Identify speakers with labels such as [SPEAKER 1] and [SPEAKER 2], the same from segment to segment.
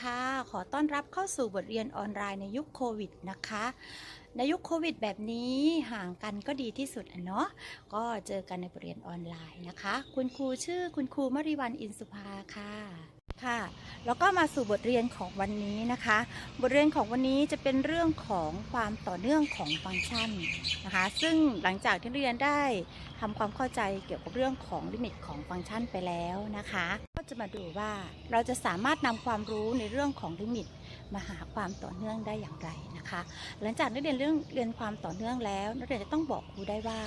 [SPEAKER 1] ค่ะ ขอต้อนรับเข้าสู่บทเรียนออนไลน์ในยุคโควิดนะคะ ในยุคโควิดแบบนี้ห่างกันก็ดีที่สุดอะเนาะ ก็เจอกันในบทเรียนออนไลน์นะคะ คุณครูชื่อคุณครูมริวันอินสุภาค่ะ ค่ะแล้วก็มาสู่บทเรียนของวันนี้นะคะ บทเรียนของวันนี้จะเป็นเรื่องของความต่อเนื่องของฟังก์ชันนะคะ ซึ่งหลังจากที่เรียนได้ทำความเข้าใจเกี่ยวกับเรื่องของลิมิตของฟังก์ชันไปแล้วนะคะ ก็จะมาดูว่าเราจะสามารถนำความรู้ในเรื่องของลิมิต มาหาความต่อเนื่องได้อย่างไรนะคะ หลังจากนักเรียนเรื่องเรียนความต่อเนื่องแล้วนักเรียนจะต้องบอกครูได้ว่า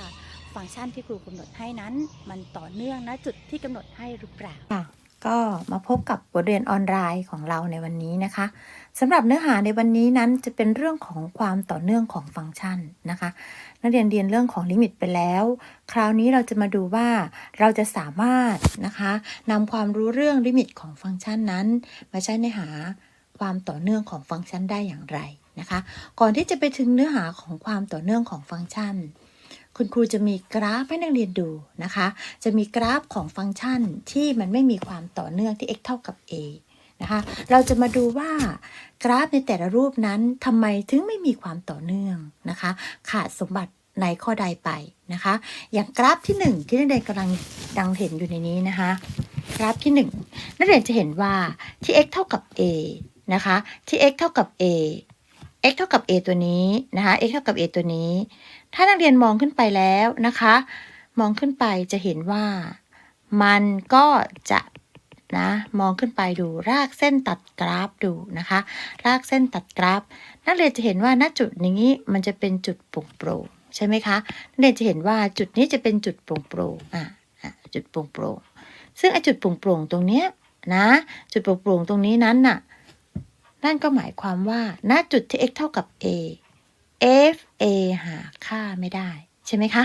[SPEAKER 1] ฟังก์ชันที่ครูกำหนดให้นั้น มันต่อเนื่องณจุดที่กำหนดให้หรือเปล่า
[SPEAKER 2] ก็มาพบกับบทเรียนออนไลน์ของเราในวันนี้นะคะสำหรับเนื้อหาในวันนี้นั้นจะเป็นเรื่องของความต่อเนื่องของฟังก์ชันนะคะ นักเรียนเรียนเรื่องของลิมิตไปแล้ว คราวนี้เราจะมาดูว่าเราจะสามารถนะคะนำความรู้เรื่องลิมิตของฟังก์ชันนั้น มาใช้ในหาความต่อเนื่องของฟังก์ชันได้อย่างไรนะคะ ก่อนที่จะไปถึงเนื้อหาของความต่อเนื่องของฟังก์ชัน คุณครูจะมีกราฟให้นักเรียนดูนะคะ จะมีกราฟของฟังก์ชันที่มันไม่มีความต่อเนื่องที่ x เท่ากับ a นะคะ เราจะมาดูว่ากราฟในแต่ละรูปนั้นทำไมถึงไม่มีความต่อเนื่องนะคะ ขาดสมบัติในข้อใดไปนะคะ อย่างกราฟที่ 1 ที่นักเรียนกำลังดังเห็นอยู่ในนี้นะคะ กราฟที่ 1 นักเรียนจะเห็นว่าที่ x เท่ากับ a นะคะ ที่ x เท่ากับ a x เท่ากับ a ตัวนี้นะคะ x เท่ากับ a ตัวนี้ ถ้านักเรียนมองขึ้นไปแล้วนะคะ มองขึ้นไปจะเห็นว่า มันก็จะนะมองขึ้นไปดูรากเส้นตัดกราฟดูนะคะ รากเส้นตัดกราฟ นักเรียนจะเห็นว่าณจุดนี้มันจะเป็นจุดโปร่งๆใช่ไหมคะนักเรียนจะเห็นว่าจุดนี้จะเป็นจุดโปร่งๆอะอะจุดโปร่งๆซึ่งไอจุดโปร่งๆตรงเนี้ยนะ จุดโปร่งๆตรงนี้นั้นน่ะ นั่นก็หมายความว่า ณ จุดที่ x เท่ากับ a f a หาค่าไม่ได้ ใช่ไหมคะ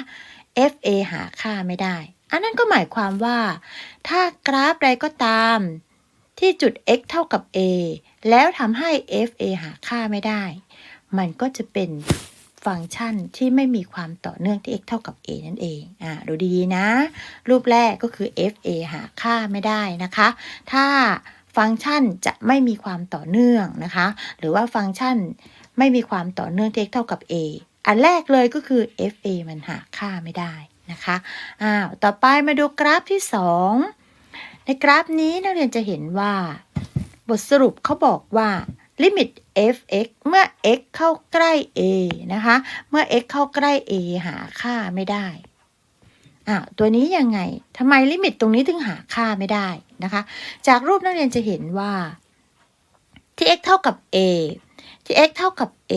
[SPEAKER 2] f a หาค่าไม่ได้ อันนั้นก็หมายความว่า ถ้ากราฟใดก็ตาม ที่จุด x เท่ากับ a แล้วทำให้ f a หาค่าไม่ได้ มันก็จะเป็นฟังก์ชันที่ไม่มีความต่อเนื่องที่ x เท่ากับ a นั่นเอง อ่า ดูดีๆนะ รูปแรกก็คือ f a หาค่าไม่ได้นะคะ ถ้า ฟังก์ชันจะไม่มีความต่อเนื่องนะคะ หรือว่าฟังก์ชันไม่มีความต่อเนื่องที่ x เท่ากับ a อันแรกเลยก็คือ fa มันหาค่าไม่ได้นะคะอ้าวต่อไปมาดูกราฟที่ 2 ในกราฟนี้นักเรียนจะเห็นว่า บทสรุปเขาบอกว่าลิมิต f(x) เมื่อ x เข้าใกล้ a นะคะ เมื่อ x เข้าใกล้ a หาค่าไม่ได้ อ้าวตัวนี้ยังไงทำไมลิมิตตรงนี้ถึงหาค่าไม่ได้นะคะ จากรูปนักเรียนจะเห็นว่าที่ x เท่ากับ a ที่ x เท่ากับ a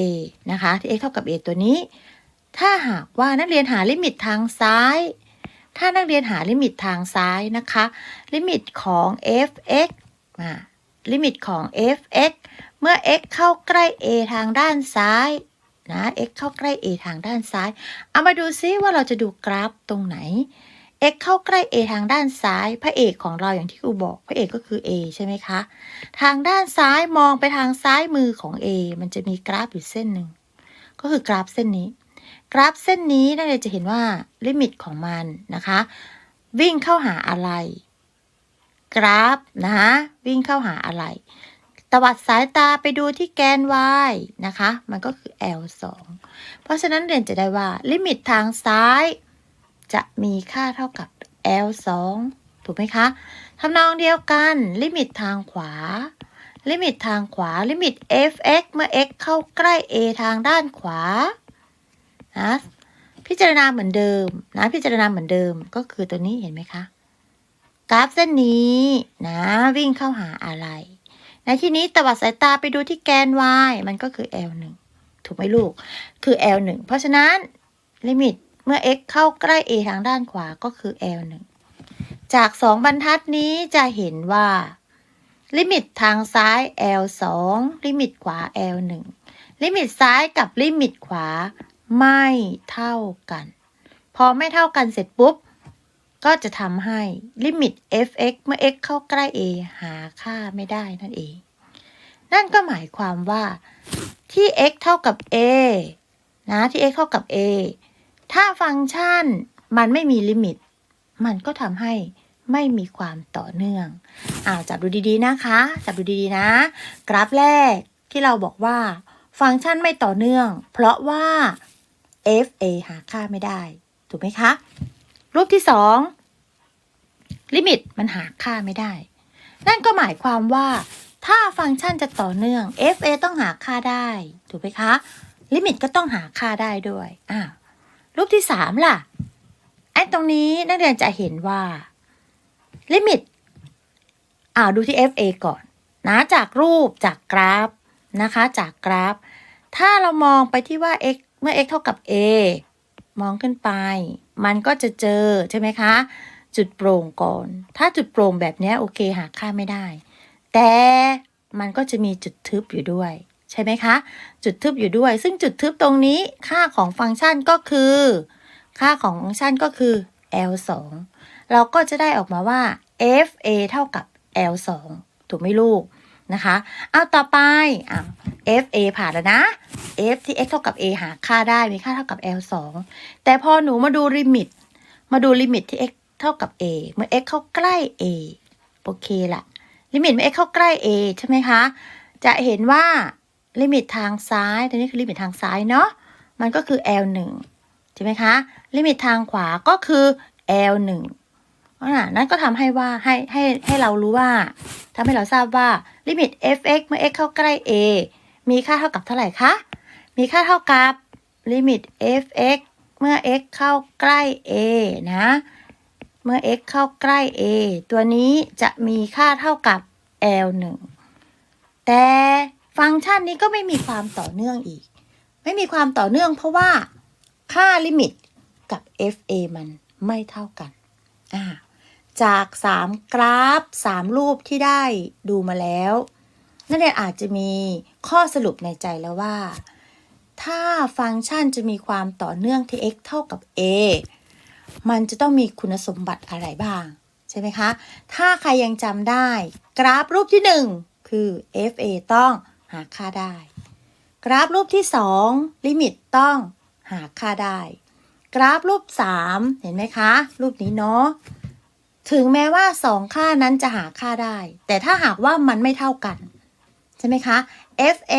[SPEAKER 2] นะคะ ที่ x เท่ากับ a ตัวนี้ ถ้าหากว่านักเรียนหาลิมิตทางซ้าย ถ้านักเรียนหาลิมิตทางซ้ายนะคะ ลิมิตของ f(x) มาลิมิตของ f(x) เมื่อ x เข้าใกล้ a ทางด้านซ้าย นะ x เข้าใกล้ a ทางด้านซ้าย เอามาดูซิว่าเราจะดูกราฟตรงไหน x เข้าใกล้ a ทางด้านซ้าย พระเอกของเราอย่างที่ครูบอก พระเอกก็คือ a ใช่ไหมคะ ทางด้านซ้ายมองไปทางซ้ายมือของ A มันจะมีกราฟอยู่เส้นหนึ่ง ก็คือกราฟเส้นนี้ กราฟเส้นนี้นักเรียนจะเห็นว่าลิมิตของมันนะคะ วิ่งเข้าหาอะไร กราฟนะคะวิ่งเข้าหาอะไร ตวัดสายตาไปดูที่แกน y นะคะ มันก็คือ L 2เพราะฉะนั้นเรียนจะได้ว่า ลิมิตทางซ้าย จะมีค่าเท่ากับ L 2ถูกไหมคะทำนองเดียวกัน ลิมิตทางขวา ลิมิตทางขวา ลิมิต f(x) เมื่อ x เข้าใกล้ a ทางด้านขวานะพิจารณาเหมือนเดิมนะพิจารณาเหมือนเดิมก็คือตัวนี้เห็นไหมคะ กราฟเส้นนี้นะวิ่งเข้าหาอะไร ในที่นี้ตวัดสายตาไปดูที่แกน y มันก็คือ l 1 ถูกไหมลูก คือ l 1 เพราะฉะนั้นลิมิตเมื่อ x เข้าใกล้ a ทางด้านขวาก็คือ l 1 จากสองบรรทัดนี้จะเห็นว่า ลิมิตทางซ้าย L 2 ลิมิตขวา L 1 ลิมิตซ้ายกับลิมิตขวาไม่เท่ากัน พอไม่เท่ากันเสร็จปุ๊บ ก็จะทำให้ลิมิต f(x) เมื่อ x เข้าใกล้ a หาค่าไม่ได้นั่นเอง นั่นก็หมายความว่าที่ x เท่ากับ a นะที่ x เท่ากับ a ถ้าฟังก์ชันมันไม่มีลิมิต มันก็ทำให้ไม่มีความต่อเนื่องอ้าวจับดูดีๆนะคะ จับดูดีๆนะ กราฟแรกที่เราบอกว่า ฟังก์ชันไม่ต่อเนื่อง เพราะว่า fa หาค่าไม่ได้ ถูกไหมคะ รูปที่สองลิมิตมันหาค่าไม่ได้ นั่นก็หมายความว่า ถ้าฟังก์ชันจะต่อเนื่อง fa ต้องหาค่าได้ ถูกไหมคะ ลิมิตก็ต้องหาค่าได้ด้วยอ้าวรูปที่สามล่ะไอ้ตรงนี้นักเรียนจะเห็นว่า ลิมิตอ่าดูที่ fa ก่อนนะจากรูปจากกราฟนะคะ จากกราฟ ถ้าเรามองไปที่ว่า x เมื่อ x เท่ากับ a มองขึ้นไป มันก็จะเจอใช่ไหมคะ จุดโปร่งก่อน ถ้าจุดโปร่งแบบนี้โอเคหาค่าไม่ได้ แต่มันก็จะมีจุดทึบอยู่ด้วย ใช่ไหมคะ จุดทึบอยู่ด้วย ซึ่งจุดทึบตรงนี้ค่าของฟังก์ชันก็คือ ค่าของฟังก์ชันก็คือ L 2เราก็จะได้ออกมาว่า FA เท่ากับ L 2ถูกไหมลูก นะคะเอาต่อไปอะ FA ผ่านแล้วนะ F ที่ x เท่ากับ a หาค่าได้มีค่าเท่ากับ L 2แต่พอหนูมาดูลิมิต มาดูลิมิตที่ x เท่ากับ a เมื่อ x เข้าใกล้ a โอเคละลิมิตเมื่อ x เข้าใกล้ a ใช่ไหมคะ จะเห็นว่าลิมิตทางซ้ายตัวนี้คือลิมิตทางซ้ายเนาะมันก็คือ L 1ใช่ไหมคะ ลิมิตทางขวาก็คือ L 1 นั่นก็ทำให้ว่าให้ให้ให้เรารู้ว่าทำให้เราทราบว่าลิมิต f(x) เมื่อ x เข้าใกล้ a มีค่าเท่ากับเท่าไหร่คะ มีค่าเท่ากับลิมิต f(x) เมื่อ x เข้าใกล้ a นะ เมื่อ x เข้าใกล้ a ตัวนี้จะมีค่าเท่ากับ l 1แต่ฟังก์ชันนี้ก็ไม่มีความต่อเนื่องอีก ไม่มีความต่อเนื่องเพราะว่าค่าลิมิตกับ fa มันไม่เท่ากัน อ่า จาก 3 กราฟ 3 รูปที่ได้ดูมาแล้ว นักเรียนอาจจะมีข้อสรุปในใจแล้วว่า ถ้าฟังก์ชันจะมีความต่อเนื่องที่ x เท่ากับ a มันจะต้องมีคุณสมบัติอะไรบ้าง ใช่ไหมคะ ถ้าใครยังจำได้ กราฟรูปที่ 1 คือ fa ต้องหาค่าได้ กราฟรูปที่ 2 ลิมิตต้องหาค่าได้ กราฟรูป 3 เห็นไหมคะ รูปนี้เนาะ ถึงแม้ว่าสองค่านั้นจะหาค่าได้ แต่ถ้าหากว่ามันไม่เท่ากัน ใช่ไหมคะ fa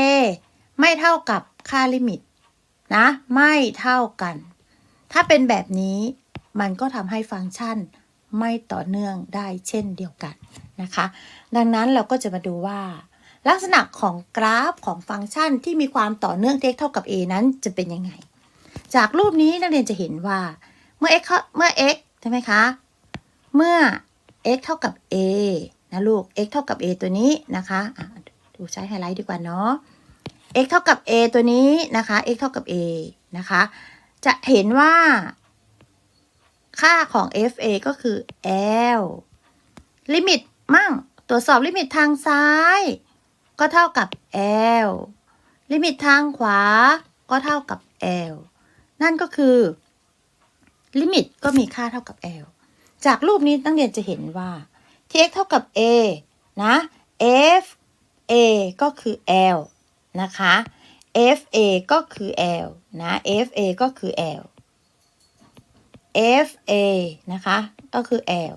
[SPEAKER 2] ไม่เท่ากับค่าลิมิตนะไม่เท่ากัน ถ้าเป็นแบบนี้มันก็ทำให้ฟังก์ชันไม่ต่อเนื่องได้เช่นเดียวกันนะคะ ดังนั้นเราก็จะมาดูว่า ลักษณะของกราฟของฟังก์ชันที่มีความต่อเนื่อง x เท่ากับ a นั้นจะเป็นยังไง จากรูปนี้นักเรียนจะเห็นว่าเมื่อ x เขาเมื่อ x ใช่ไหมคะ เมื่อ x เท่ากับ a นะลูก x เท่ากับ a ตัวนี้นะคะดูใช้ไฮไลท์ดีกว่าเนาะ x เท่ากับ a ตัวนี้นะคะ x เท่ากับ a นะคะ จะเห็นว่า ค่าของ fa ก็คือ l ลิมิตมั่งตรวจสอบลิมิตทางซ้าย ก็เท่ากับ l ลิมิตทางขวาก็เท่ากับ l นั่นก็คือ ลิมิตก็มีค่าเท่ากับ l จากรูปนี้นักเรียนจะเห็นว่าที่ x เท่ากับ a นะ f a ก็คือ l นะคะ f a ก็คือ l นะ f a ก็คือ l f a นะคะ ก็คือ l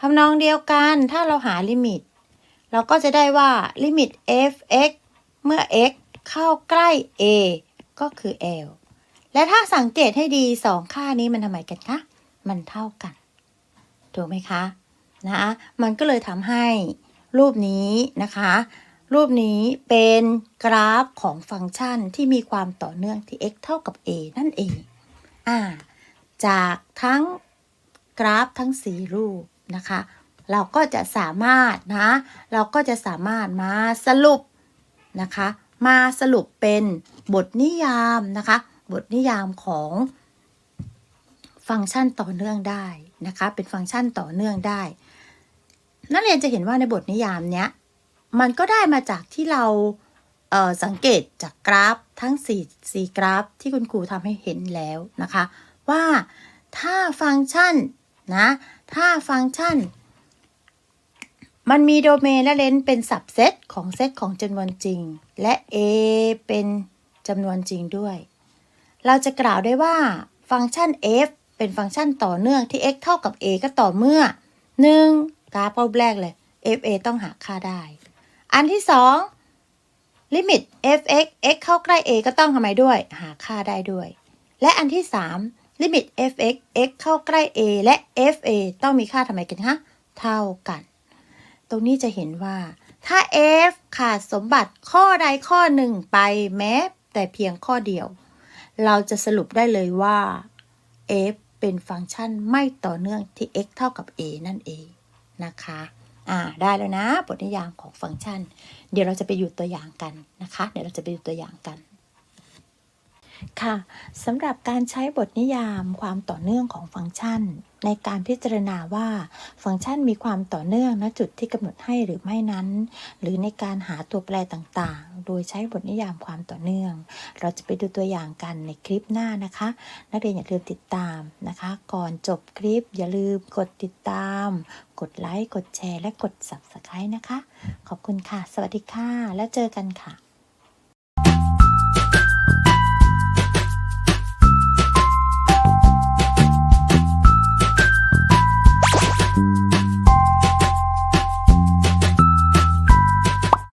[SPEAKER 2] ทำนองเดียวกันถ้าเราหาลิมิต เราก็จะได้ว่าลิมิต f x เมื่อ x เข้าใกล้ a ก็คือ l และถ้าสังเกตให้ดีสองค่านี้มันทำไมกันคะ มันเท่ากัน ถูกไหมคะนะมันก็เลยทำให้รูปนี้นะคะ รูปนี้เป็นกราฟของฟังก์ชันที่มีความต่อเนื่องที่ x เท่ากับ a นั่นเองอ่าจากทั้งกราฟทั้ง 4 รูปนะคะ เราก็จะสามารถนะ เราก็จะสามารถมาสรุปนะคะ มาสรุปเป็นบทนิยามนะคะ บทนิยามของ ฟังก์ชันต่อเนื่องได้นะคะ เป็นฟังก์ชันต่อเนื่องได้ นักเรียนจะเห็นว่าในบทนิยามเนี้ยมันก็ได้มาจากที่เราเสังเกตจากกราฟทั้ง4 4กราฟที่คุณครูทำให้เห็นแล้วนะคะ ว่าถ้าฟังก์ชันนะถ้าฟังก์ชัน มันมีโดเมนและเลนเป็นสับเซตของเซตของจำนวนจริง และ A เป็นจำนวนจริงด้วย เราจะกล่าวได้ว่าฟังก์ชัน f เป็นฟังก์ชันต่อเนื่องที่ x เท่ากับ a ก็ต่อเมื่อหนึ่งกราฟรอบแรกเลย fa ต้องหาค่าได้ อันที่สองลิมิต fx x เข้าใกล้ a ก็ต้องทำไมด้วย หาค่าได้ด้วย และอันที่สามลิมิต fx x เข้าใกล้ a และ fa ต้องมีค่าทำไมกันคะเท่ากัน ตรงนี้จะเห็นว่าถ้า f ขาดสมบัติข้อใดข้อหนึ่งไปแม้แต่เพียงข้อเดียว เราจะสรุปได้เลยว่า f เป็นฟังก์ชันไม่ต่อเนื่องที่ x เท่ากับ a นั่นเองนะคะ อ่า ได้แล้วนะ บทนิยามของฟังก์ชัน เดี๋ยวเราจะไปอยู่ตัวอย่างกันนะคะ เดี๋ยวเราจะไปดูตัวอย่างกัน ค่ะสำหรับการใช้บทนิยามความต่อเนื่องของฟังก์ชัน ในการพิจารณาว่าฟังก์ชันมีความต่อเนื่องณจุดที่กำหนดให้หรือไม่นั้น หรือในการหาตัวแปรต่างๆ โดยใช้บทนิยามความต่อเนื่อง เราจะไปดูตัวอย่างกันในคลิปหน้านะคะ นักเรียนอย่าลืมติดตามนะคะ ก่อนจบคลิปอย่าลืมกดติดตาม กดไลค์กดแชร์ และกด Subscribe นะคะ ขอบคุณค่ะ สวัสดีค่ะ แล้วเจอกันค่ะ